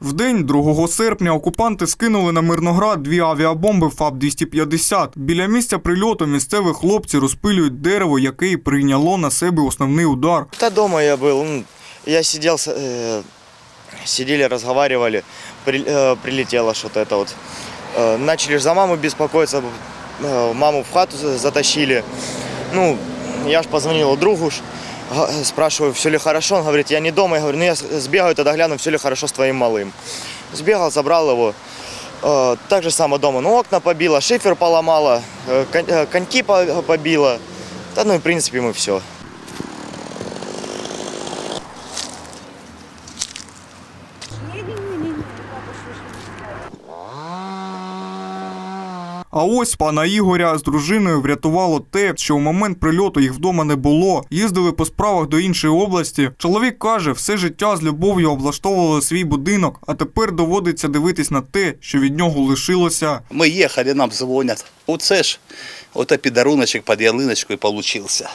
В день 2 серпня окупанти скинули на Мирноград дві авіабомби ФАБ-250. Біля місця прильоту місцеві хлопці розпилюють дерево, яке й прийняло на себе основний удар. Да дома я был. м, Я сидел, с- э, сидели, разговаривали, при- э, прилетело что-то это вот. Э, Начали ж за маму беспокоиться, э, маму в хату за- затащили. Ну, я ж позвонил другу, ж, га- спрашиваю, все ли хорошо. Он говорит, я не дома. Я говорю, ну я с- сбегаю тогда гляну, все ли хорошо с твоим малым. Сбегал, забрал его. Э, Так же само дома. Ну, окна побило, шифер поломало, э, кон- э, коньки по- побило. Да, ну, и, в принципе, мы все. А ось пана Ігоря з дружиною врятувало те, що у момент прильоту їх вдома не було. Їздили по справах до іншої області. Чоловік каже, все життя з любов'ю облаштовували свій будинок, а тепер доводиться дивитись на те, що від нього лишилося. Ми їхали, нам дзвонять. Оце ж, ота підаруночок під ялиночкою получився.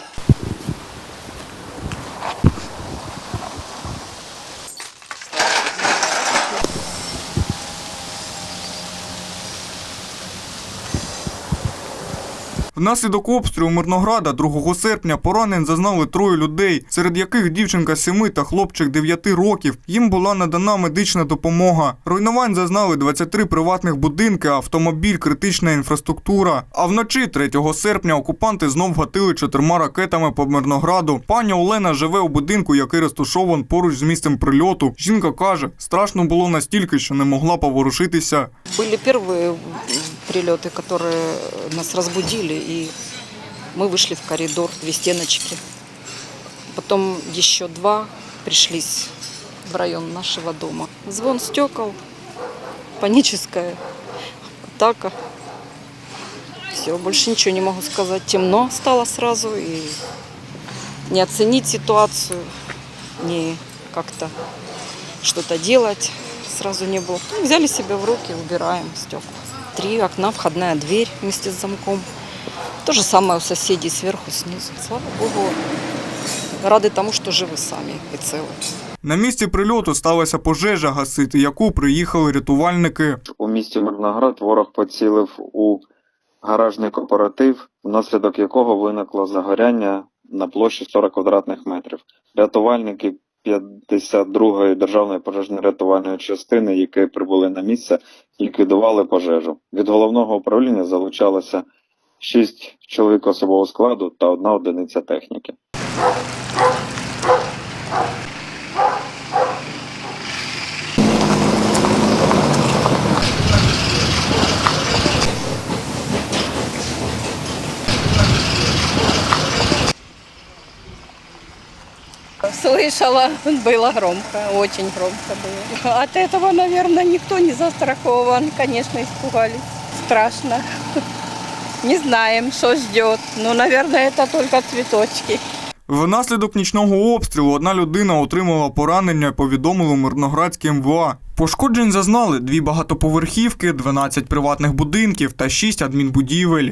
Внаслідок обстрілу Мирнограда 2 серпня поранень зазнали троє людей, серед яких дівчинка 7 та хлопчик 9 років. Їм була надана медична допомога. Руйнувань зазнали 23 приватних будинки, автомобіль, критична інфраструктура. А вночі 3 серпня окупанти знов гатили чотирма ракетами по Мирнограду. Пані Олена живе у будинку, який розташований поруч з місцем прильоту. Жінка каже, страшно було настільки, що не могла поворушитися. Были первые м, прилеты, которые нас разбудили, и мы вышли в коридор, две стеночки. Потом еще два пришлись в район нашего дома. Звон стекол, паническая атака. Все, больше ничего не могу сказать. Темно стало сразу, и не оценить ситуацию, не как-то что-то делать сразу не было. Ну, взяли себя в руки, убираем стекла. Три окна, входная дверь вместе с замком. То же самое у соседей сверху, снизу. Слава Богу, рады тому, что живы сами и целы. На місці прильоту сталася пожежа, гасити яку приїхали рятувальники. у місті Мирноград ворог поцілив у гаражний кооператив, внаслідок якого виникло загоряння на площі 40 квадратних метрів. Рятувальники 52-ї державної пожежно-рятувальної частини, які прибули на місце, ліквідували пожежу. Від головного управління залучалося 6 чоловік особового складу та одна одиниця техніки. Слышала, было громко, очень громко было. От этого, наверное, никто не застрахован. Конечно, испугались. Страшно. Не знаем, что ждет. Ну, наверное, это только цветочки. Внаслідок нічного обстрілу одна людина отримала поранення, повідомили Мирноградське МВА. Пошкоджень зазнали дві багатоповерхівки, 12 приватних будинків та 6 адмінбудівель.